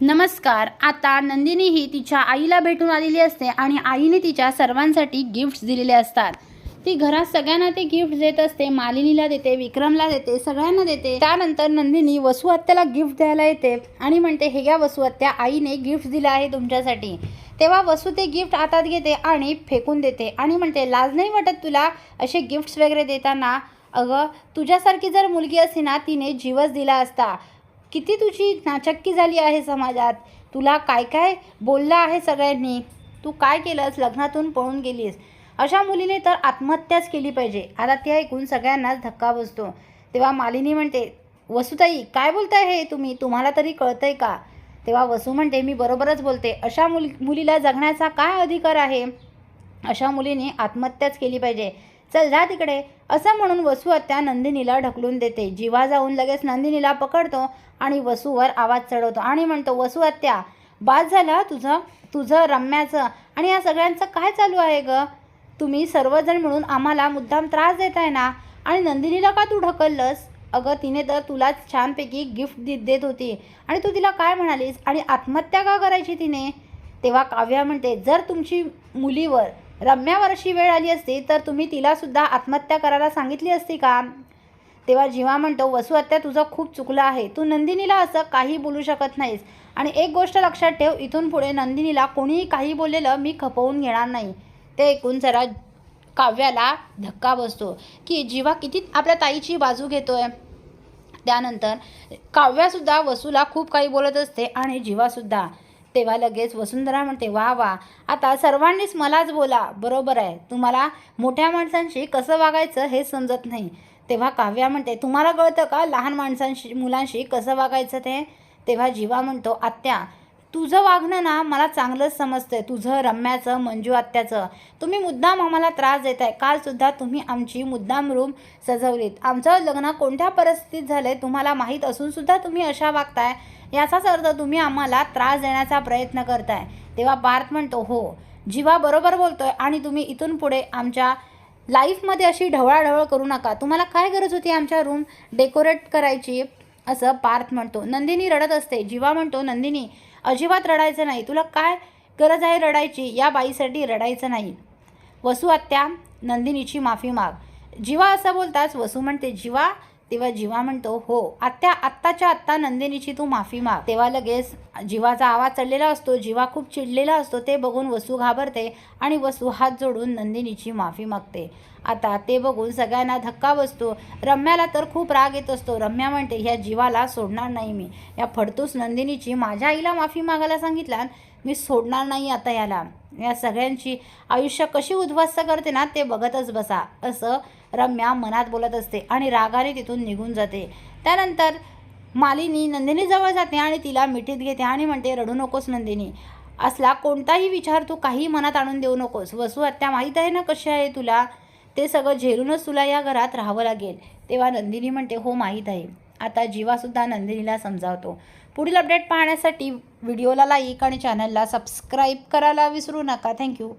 नमस्कार आता नंदिनी ही तिच्या आईला भेटून आलेली असते आणि आईने तिच्या सर्वांसाठी गिफ्ट्स दिलेले असतात. ती घरात सगळ्यांना ते गिफ्ट देत असते मालिनीला देते विक्रमला देते सगळ्यांना देते. त्यानंतर नंदिनी वसुआत्याला गिफ्ट द्यायला येते आणि म्हणते हे घ्या वसुआत्या आईने गिफ्ट दिलं आहे तुमच्यासाठी. तेव्हा वसू ते गिफ्ट हातात घेते आणि फेकून देते आणि म्हणते लाज नाही वाटत तुला असे गिफ्ट्स वगैरे देताना? अगं तुझ्यासारखी जर मुलगी असती ना तिने जीवच दिला असता. किती तुझी नाचक्की झाली आहे समाजात? तुला काय काय बोललं आहे सगळ्यांनी? तू काय केलंस? लग्नातून पळून गेलीस. अशा मुलीने तर आत्महत्याच केली पाहिजे. आता ते ऐकून सगळ्यांनाच धक्का बसतो. तेव्हा मालिनी म्हणते वसुताई काय बोलताय हे तुम्ही? तुम्हाला तरी कळतंय का? तेव्हा वसू म्हणते मी बरोबरच बोलते. अशा मुल मुलीला जगण्याचा काय अधिकार आहे? अशा मुलीने आत्महत्याच केली पाहिजे. चल जा तिकडे. असं म्हणून वसू त्या नंदिनीला ढकलून देते. जीवा जाऊन लगेच नंदिनीला पकडतो आणि वसूवर आवाज चढवतो आणि म्हणतो वसू आत्या बाद झाला तुझं तुझं रम्याचं आणि या सगळ्यांचं काय चालू आहे ग? तुम्ही सर्वजण मिळून आम्हाला मुद्दाम त्रास देत आहे ना? आणि नंदिनीला का तू ढकललंस? अगं तिने तर तुलाच छानपैकी गिफ्ट दे देत होती. आणि तू तिला काय म्हणालीस? आणि आत्महत्या का करायची तिने? तेव्हा काव्या म्हणते जर तुमची मुलीवर रम्यावर अशी वेळ आली असती तर तुम्ही तिलासुद्धा आत्महत्या करायला सांगितली असती का? तेव्हा जीवा म्हणतो वसू आत्या तुझं खूप चुकलं आहे. तू नंदिनीला असं काही बोलू शकत नाहीस. आणि एक गोष्ट लक्षात ठेव इथून पुढे नंदिनीला कोणीही काही बोललेलं मी खपवून घेणार नाही. ते ऐकून जरा काव्याला धक्का बसतो की जीवा किती आपल्या ताईची बाजू घेतोय. त्यानंतर काव्यासुद्धा वसूला खूप काही बोलत असते आणि जीवासुद्धा तेव्हा लगेच वसुंधरा म्हणते वा वा आता सर्वांनीच मलाच बोला. बरोबर आहे. तुम्हाला मोठ्या माणसांशी कसं वागायचं हे समजत नाही. तेव्हा काव्या म्हणते तुम्हाला कळतं का लहान माणसांशी मुलांशी कसं वागायचं ते? तेव्हा जीवा म्हणतो आत्या तुझं वागणं ना मला चांगलंच समजतंय. तुझं रम्याचं मंजू आत्याचं. तुम्ही मुद्दाम आम्हाला त्रास देत आहे कालसुद्धा तुम्ही आमची मुद्दाम रूम सजवलीत. आमचं लग्न कोणत्या परिस्थितीत झालं आहे तुम्हाला माहीत असूनसुद्धा तुम्ही अशा वागताय. याचाच अर्थ तुम्ही आम्हाला त्रास देण्याचा प्रयत्न करताय. तेव्हा पार्थ म्हणतो हो जीवा बरोबर बोलतोय आणि तुम्ही इथून पुढे आमच्या लाईफमध्ये अशी ढवळाढवळ करू नका. तुम्हाला काय गरज होती आमच्या रूम डेकोरेट करायची? असं पार्थ म्हणतो. नंदिनी रडत असते. जीवा म्हणतो नंदिनी अजिबात रडायचं नाही. तुला काय गरज आहे रडायची? या बाईसाठी रडायचं नाही. वसू आत्या नंदिनीची माफी माग. जीवा असं बोलताच वसू म्हणते जीवा तेव्हा जीवा म्हणतो हो आत्या आत्ताच्या आत्ता नंदिनीची तू माफी माग. तेव्हा लगेच जीवाचा आवाज चढलेला असतो जीवा खूप चिडलेला असतो ते बघून वसू घाबरते आणि वसू हात जोडून नंदिनीची माफी मागते. आता ते बघून सगळ्यांना धक्का बसतो. रम्याला तर खूप राग येत असतो. रम्या म्हणते ह्या जीवाला सोडणार नाही मी. या फडतूस नंदिनीची माझ्या आईला माफी मागायला सांगितलं मी सोडणार नाही आता याला. या सगळ्यांची आयुष्य कशी उद्ध्वस्त करते ना ते बघतच बसा. असं रम्या मनात बोलत असते आणि रागाने तिथून निघून जाते. त्यानंतर मालिनी नंदिनीजवळ जाते आणि तिला मिठीत घेते आणि म्हणते रडू नकोस नंदिनी. असला कोणताही विचार तू काही मनात आणून देऊ नकोस. वसू आत्या माहीत आहे ना कशी आहे तुला? ते सगळं झेलूनच तुला या घरात राहावं लागेल. तेव्हा नंदिनी म्हणते हो माहीत आहे. आता जीवासुद्धा नंदिनीला समजावतो. पुढील अपडेट पाहण्यासाठी व्हिडिओला लाईक आणि चॅनलला सबस्क्राईब करायला विसरू नका. थँक्यू.